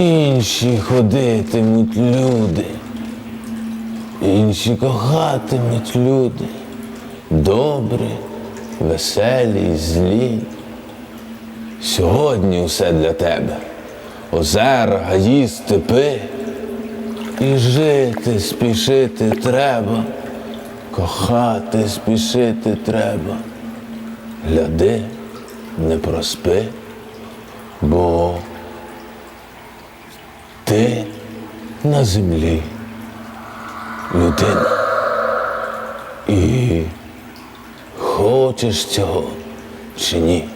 інші ходитимуть люди, інші кохатимуть люди, добрі, веселі злі. Сьогодні усе для тебе. Озера, гаї, степи. І жити спішити треба, кохати спішити треба. Гляди, не проспи, бо ти на землі людина. І хочеш цього чи ні?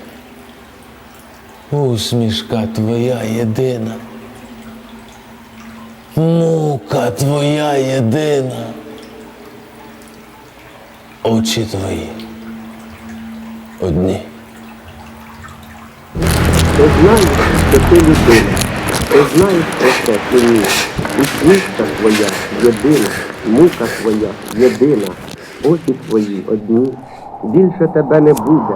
Усмішка твоя єдина, мука твоя єдина, очі твої одні. Ти знаєш, що ти людина, ти знаєш про це чи ні. Усмішка твоя єдина, мука твоя єдина, очі твої одні. Більше тебе не буде.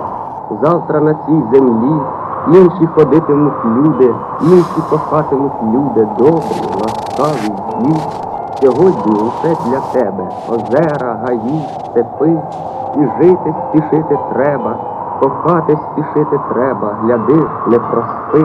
Завтра на цій землі інші ходитимуть люди, інші кохатимуть люди, добрі, ласкаві, злі. Сьогодні усе для тебе, озера, гаї, степи, і жити спішити треба, кохати спішити треба, гляди, не проспи,